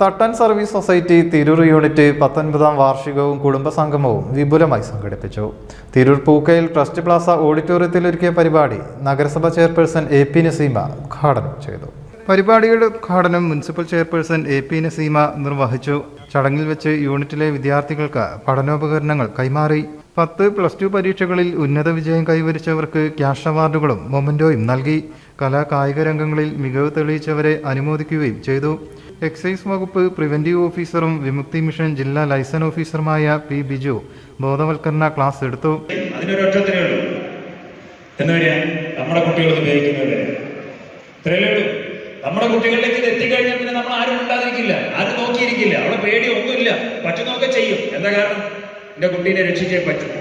Thattan service society Tirur unit പത്തൊൻപതാം വാർഷികവും കുടുംബസംഗമവും വിപുലമായി സംഘടിപ്പിച്ചു. തിരൂർ പൂക്കയിൽ ട്രസ്റ്റ് പ്ലാസ ഓഡിറ്റോറിയത്തിൽ ഒരുക്കിയ പരിപാടി നഗരസഭ ചെയർപേഴ്സൺ എ പി നസീമ ഉദ്ഘാടനം ചെയ്തു. പരിപാടിയുടെ ഉദ്ഘാടനം municipal chairperson A P Naseema നിർവഹിച്ചു. ചടങ്ങിൽ വെച്ച് യൂണിറ്റിലെ വിദ്യാർത്ഥികൾക്ക് പഠനോപകരണങ്ങൾ കൈമാറി. പത്ത് പ്ലസ് ടു പരീക്ഷകളിൽ ഉന്നത വിജയം കൈവരിച്ചവർക്ക് ക്യാഷ് അവാർഡുകളും മൊമെന്റോയും നൽകി. കലാ കായിക രംഗങ്ങളിൽ മികവ് തെളിയിച്ചവരെ അനുമോദിക്കുകയും ചെയ്തു. എക്സൈസ് വകുപ്പ് പ്രിവന്റീവ് ഓഫീസറും വിമുക്തി മിഷൻ ജില്ലാ ലൈസൻസ് ഓഫീസറുമായ പി ബിജു ബോധവൽക്കരണ ക്ലാസ് എടുത്തു. നമ്മുടെ കുട്ടികൾ ഇത് നമ്മുടെ കുട്ടികളിലേക്ക് ഇത് എത്തിക്കഴിഞ്ഞാൽ പിന്നെ നമ്മൾ ആരും ഉണ്ടാതിരിക്കില്ല ആരും നോക്കിയിരിക്കില്ല. അവിടെ പേടി ഒന്നുമില്ല. പറ്റുന്നൊക്കെ ചെയ്യും. എന്താ കാരണം? എന്റെ കുട്ടീനെ രക്ഷിച്ചേ പറ്റും.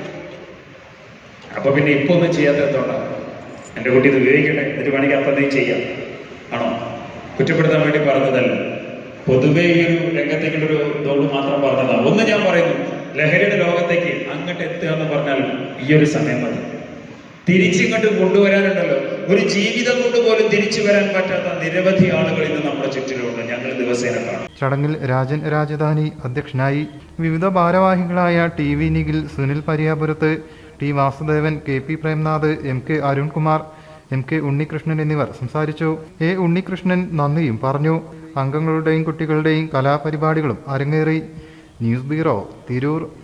അപ്പൊ പിന്നെ ഇപ്പൊ ഒന്നും ചെയ്യാത്ത എന്തുകൊണ്ടാണ് എന്റെ കുട്ടി ഇത് ഉപയോഗിക്കട്ടെ? എന്നിട്ട് വേണമെങ്കിൽ അപ്പം ചെയ്യാം. ആണോ? കുറ്റപ്പെടുത്താൻ വേണ്ടി പറഞ്ഞതല്ല. പൊതുവെ ഈ ഒരു രംഗത്തേക്കുള്ള ഒരു ഇതോട് മാത്രം പറഞ്ഞതാണ് ഒന്ന് ഞാൻ പറയുന്നു. ലഹരിയുടെ ലോകത്തേക്ക് അങ്ങോട്ട് എത്തുക എന്ന് പറഞ്ഞാൽ ഈ ഒരു സമയം മതി. തിരിച്ചിങ്ങോട്ട് കൊണ്ടുവരാനുണ്ടല്ലോ. ഒരു ജീവിതം കൊണ്ട് തിരിച്ചു വരാൻ പറ്റാത്ത നിരവധി ആളുകൾ ഇന്ന് നമ്മുടെ ചുറ്റിലുണ്ട്. ഞങ്ങൾ ദിവസേന ചടങ്ങിൽ രാജൻ രാജധാനി അധ്യക്ഷനായി വിവിധ ഭാരവാഹികളായ T V Nikhil Sunil Pariyapurath T Vasudevan K P Premnath M K Arunkumar M K Unnikrishnan എന്നിവർ സംസാരിച്ചു. എ ഉണ്ണികൃഷ്ണൻ നന്ദിയും പറഞ്ഞു. അംഗങ്ങളുടെയും കുട്ടികളുടെയും കലാപരിപാടികളും അരങ്ങേറി. News bureau Tirur.